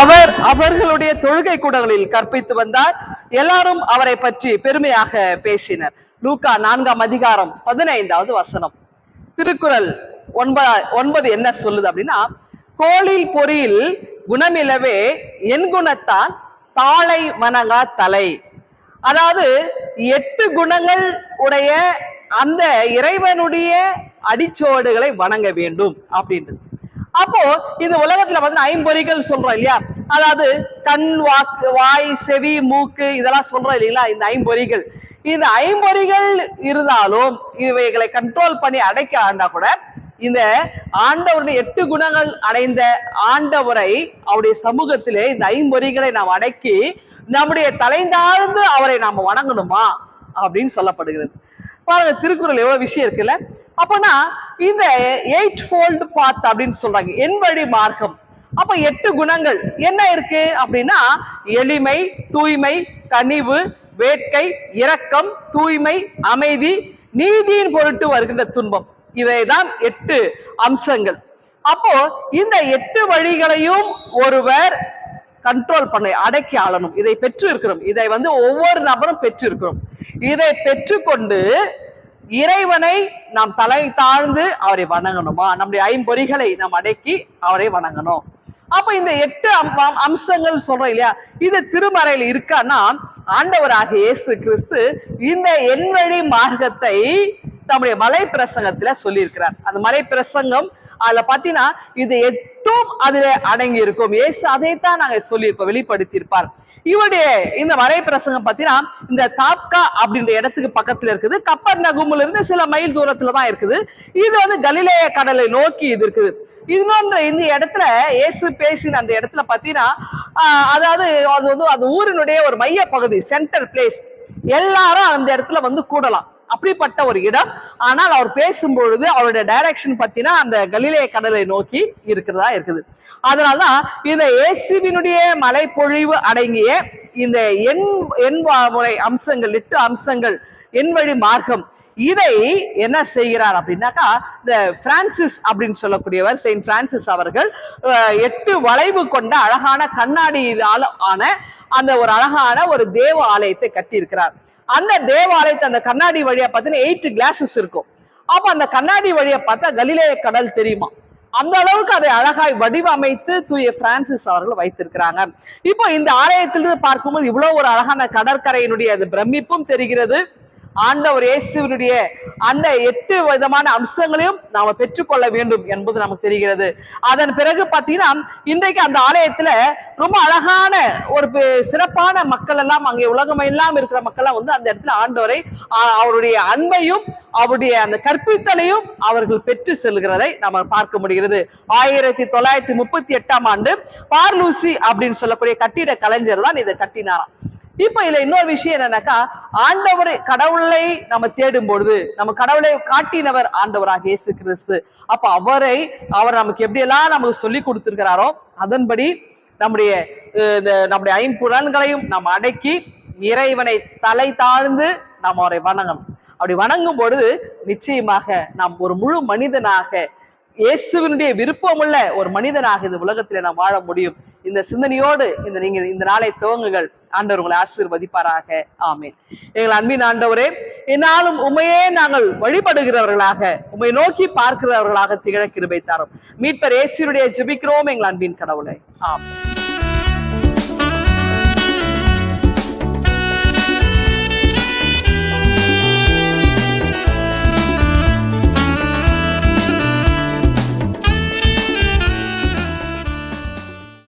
அவர் அவர்களுடைய தொழுகை கூடங்களில் கற்பித்து வந்தார். எல்லாரும் அவரை பற்றி பெருமையாக பேசினர். லூக்கா நான்காம் அதிகாரம் பதினைந்தாவது வசனம். திருக்குறள் ஒன்பதா ஒன்பது என்ன சொல்லுது அப்படின்னா கோளில் பொறியில் குணமிலவே என் குணத்தான் தாளை வணங்கா தலை. அதாவது எட்டு குணங்கள் உடைய அந்த இறைவனுடைய அடிச்சோடுகளை வணங்க வேண்டும் அப்படின்றது. அப்போ இந்த உலகத்துல வந்து ஐம்பொறிகள் சொல்றோம் இல்லையா? அதாவது கண் வாக்கு வாய் செவி மூக்கு இதெல்லாம் சொல்றோம் இல்லைங்களா? இந்த ஐம்பொறிகள். இந்த ஐம்பொறிகள் இருந்தாலும் இவைகளை கண்ட்ரோல் பண்ணி அடைக்க ஆண்டா கூட இந்த ஆண்டவருடைய எட்டு குணங்கள் அடைந்த ஆண்டவரை அவருடைய சமூகத்திலே இந்த ஐம்பொறிகளை நாம் அடக்கி நம்முடைய தலைந்தாழ்ந்து அவரை நாம் வணங்கணுமா? அப்படின்னு சொல்லப்படுகிறது. பாருங்க திருக்குறள் எவ்வளவு விஷயம் இருக்குல்ல? அப்பனா இந்த எயிட் ஃபோல்டு பாத் அப்படின்னு சொல்றாங்க. என் வழி மார்க்கம். அப்ப எட்டு குணங்கள். என்ன இருக்கு? அப்படின்னா எளிமை தூய்மை கனிவு வேட்கை இரக்கம் தூய்மை அமைதி நீதியின் பொருட்டு வருகின்ற துன்பம். இவைதான் எட்டு அம்சங்கள். அப்போ இந்த எட்டு வழிகளையும் ஒருவர் கண்ட்ரோல் பண்ண அடக்கி ஆளணும். இதை பெற்று இருக்கிறோம் இதை வந்து ஒவ்வொரு நபரும் பெற்று இருக்கிறோம் இதை பெற்றுக்கொண்டு இறைவனை நாம் தலை தாழ்ந்து அவரை வணங்கணுமா? நம்முடைய ஐம்பொறிகளை நாம் அடக்கி அவரை வணங்கணும். அப்ப இந்த எட்டு அம்- அம்சங்கள் சொல்றோம் இல்லையா? இது திருமறையில் இருக்கான்னா ஆண்டவராக இயேசு கிறிஸ்து இந்த எண்வழி மார்க்கத்தை தம்முடைய மலை பிரசங்கத்துல சொல்லியிருக்கிறார். அந்த மலை பிரசங்கம் அதுல பாத்தீங்கன்னா இது எட்டும் அதுல அடங்கி இருக்கும் இயேசு அதைத்தான் நாங்க சொல்லியிருப்போம் வெளிப்படுத்தியிருப்பார். இவருடைய இந்த மறை பிரசங்கம் பாத்தீங்கன்னா இந்த தாப்கா அப்படின்ற இடத்துக்கு பக்கத்துல இருக்குது. கப்பர் நகுமுல இருந்து சில மைல் தூரத்துல தான் இருக்குது. இது வந்து கலிலேய கடலை நோக்கி இது இருக்குது. இன்னொன்று இந்த இடத்துல இயேசு பேசின அந்த இடத்துல பார்த்தீங்கன்னா அதாவது அது வந்து அந்த ஊரினுடைய ஒரு மைய பகுதி சென்டர் பிளேஸ் எல்லாரும் அந்த இடத்துல வந்து கூடலாம். அப்படிப்பட்ட ஒரு இடம். ஆனால் அவர் பேசும் பொழுது அவருடைய டைரக்ஷன் பார்த்தீங்கன்னா அந்த கலிலே கடலை நோக்கி இருக்கிறதா இருக்குது. அதனால்தான் இந்த இயேசுவினுடைய மலைப்பொழிவு அடங்கிய இந்த எண் எண் முறை அம்சங்கள் எட்டு அம்சங்கள் எண் வழி மார்க்கம் இதை என்ன செய்கிறார் அப்படின்னாக்கா இந்த பிரான்சிஸ் அப்படின்னு சொல்லக்கூடியவர் செயின்ட் பிரான்சிஸ் அவர்கள் எட்டு வளைவு கொண்ட அழகான கண்ணாடியால ஆன அந்த ஒரு அழகான ஒரு தேவ ஆலயத்தை கட்டியிருக்கிறார். அந்த தேவாலயத்தை அந்த கண்ணாடி வழியா பார்த்தீங்கன்னா எயிட் கிளாஸஸ் இருக்கும். அப்ப அந்த கண்ணாடி வழியா பார்த்தா கலிலேய கடல் தெரியுமா? அந்த அளவுக்கு அதை அழகாய் வடிவமைத்து தூய பிரான்சிஸ் அவர்கள் வைத்திருக்கிறாங்க. இப்போ இந்த ஆலயத்திலிருந்து பார்க்கும்போது இவ்வளவு ஒரு அழகான கடற்கரையினுடைய அது பிரமிப்பும் தெரிகிறது. ஆண்டவர் இயேசுவினுடைய அந்த எட்டு விதமான அம்சங்களையும் நாம பெற்றுக்கொள்ள வேண்டும் என்பது நமக்கு தெரிகிறது. அதன் பிறகு பாத்தீங்கன்னா இன்றைக்கு அந்த ஆலயத்துல ரொம்ப அழகான ஒரு சிறப்பான மக்கள் எல்லாம் அங்கே உலகம் எல்லாம் இருக்கிற மக்கள் எல்லாம் வந்து அந்த இடத்துல ஆண்டவரை அவருடைய அன்பையும் அவருடைய அந்த கற்பித்தலையும் அவர்கள் பெற்று செல்கிறதை நம்ம பார்க்க முடிகிறது. ஆயிரத்தி தொள்ளாயிரத்தி முப்பத்தி எட்டாம் ஆண்டு பார்லூசி அப்படின்னு சொல்லக்கூடிய கட்டிட கலைஞர் தான் இதை கட்டினாராம். இப்ப இதுல இன்னொரு விஷயம் என்னன்னாக்கா ஆண்டவர் கடவுளை நம்ம தேடும் பொழுது நம்ம கடவுளை காட்டினவர் ஆண்டவராக இயேசு கிறிஸ்து. அப்ப அவரை அவர் நமக்கு எப்படியெல்லாம் நமக்கு சொல்லி கொடுத்திருக்கிறாரோ அதன்படி நம்முடைய இந்த நம்முடைய ஐம்புலன்களையும் நாம் அடக்கி இறைவனை தலை தாழ்ந்து நாம் அவரை வணங்கணும். அப்படி வணங்கும் பொழுது நிச்சயமாக நாம் ஒரு முழு மனிதனாக இயேசுவினுடைய விருப்பமுள்ள ஒரு மனிதனாக இந்த உலகத்திலே நாம் வாழ முடியும். இந்த சிந்தனையோடு இந்த நீங்க இந்த நாளை துவங்குங்கள். ஆண்டவர் உங்களை ஆசீர்வதிப்பாராக. ஆமேன். எங்கள் அன்பின் ஆண்டவரே என்னாலும் உண்மையே நாங்கள் வழிபடுகிறவர்களாக உண்மை நோக்கி பார்க்கிறவர்களாக திகழ கிருபை தரும். மீட்பர் ஏசியுடைய ஜெபிக்கிறோம் எங்கள் அன்பின் கடவுளை. ஆமென்.